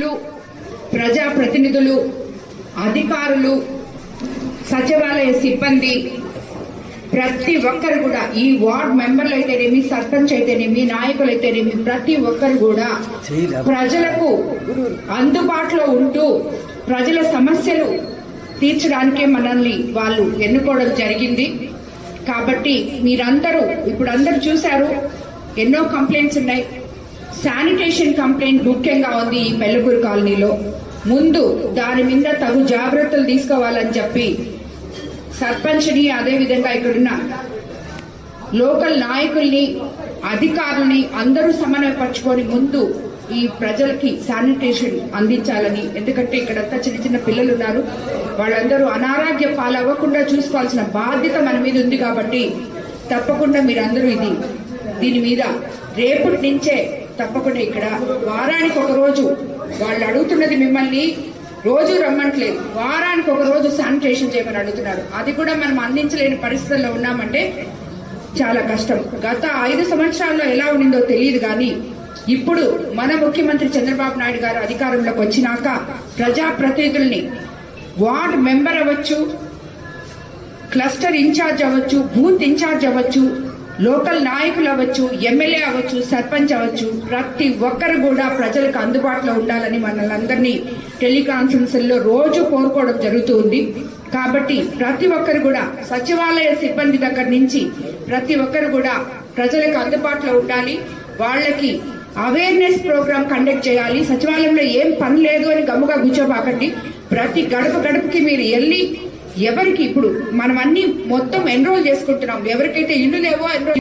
నాయకులు ప్రజాప్రతినిధులు అధికారులు సచివాలయ సిబ్బంది ప్రతి ఒక్కరు కూడా ఈ వార్డ్ మెంబర్లు అయితేనేమి సర్పంచ్ అయితేనేమి నాయకులు అయితేనేమి ప్రతి ఒక్కరు కూడా ప్రజలకు అందుబాటులో ఉంటూ ప్రజల సమస్యలు తీర్చడానికే మనల్ని వాళ్ళు ఎన్నుకోవడం జరిగింది. కాబట్టి మీరందరూ ఇప్పుడు అందరూ చూశారు ఎన్నో కంప్లైంట్స్ ఉన్నాయి. శానిటేషన్ కంప్లైంట్ ముఖ్యంగా ఉంది ఈ పెళ్ళకూరు కాలనీలో. ముందు దాని మీద తగు జాగ్రత్తలు తీసుకోవాలని చెప్పి సర్పంచ్ని అదేవిధంగా ఇక్కడున్న లోకల్ నాయకుల్ని అధికారుల్ని అందరూ సమన్వయపరచుకొని ముందు ఈ ప్రజలకి శానిటేషన్ అందించాలని. ఎందుకంటే ఇక్కడంతా చిన్న చిన్న పిల్లలు ఉన్నారు వాళ్ళందరూ అనారోగ్య పాలవ్వకుండా చూసుకోవాల్సిన బాధ్యత మన మీద ఉంది కాబట్టి తప్పకుండా మీరందరూ ఇది దీని మీద రేపటి నుంచే తప్పకుండా ఇక్కడ వారానికి ఒక రోజు వాళ్ళు అడుగుతున్నది మిమ్మల్ని రోజు రమ్మంటలేదు. వారానికి ఒక రోజు శానిటేషన్ చేయమని అడుగుతున్నారు. అది కూడా మనం అందించలేని పరిస్థితుల్లో ఉన్నామంటే చాలా కష్టం. గత ఐదు సంవత్సరాల్లో ఎలా ఉండిందో తెలియదు కానీ ఇప్పుడు మన ముఖ్యమంత్రి చంద్రబాబు నాయుడు గారు అధికారంలోకి వచ్చినాక ప్రజాప్రతినిధుల్ని వార్డ్ మెంబర్ అవ్వచ్చు క్లస్టర్ ఇన్ఛార్జ్ అవ్వచ్చు బూత్ ఇన్ఛార్జ్ అవ్వచ్చు లోకల్ నాయకులు అవ్వచ్చు ఎమ్మెల్యే అవ్వచ్చు సర్పంచ్ అవ్వచ్చు ప్రతి ఒక్కరు కూడా ప్రజలకు అందుబాటులో ఉండాలని మనల్ని అందరినీ టెలికాన్ఫరెన్స్ రోజు కోరుకోవడం జరుగుతుంది. కాబట్టి ప్రతి ఒక్కరు కూడా సచివాలయ సిబ్బంది దగ్గర నుంచి ప్రతి ఒక్కరు కూడా ప్రజలకు అందుబాటులో ఉండాలి. వాళ్ళకి అవేర్నెస్ ప్రోగ్రామ్ కండక్ట్ చేయాలి. సచివాలయంలో ఏం పని లేదు అని గమ్ముగా కూర్చోబాకండి. ప్రతి గడప గడపకి మీరు వెళ్ళి ఎవరికి ఇప్పుడు మనం అన్ని మొత్తం ఎన్రోల్ చేసుకుంటున్నాం. ఎవరికైతే ఇల్లు లేవో ఎన్రోల్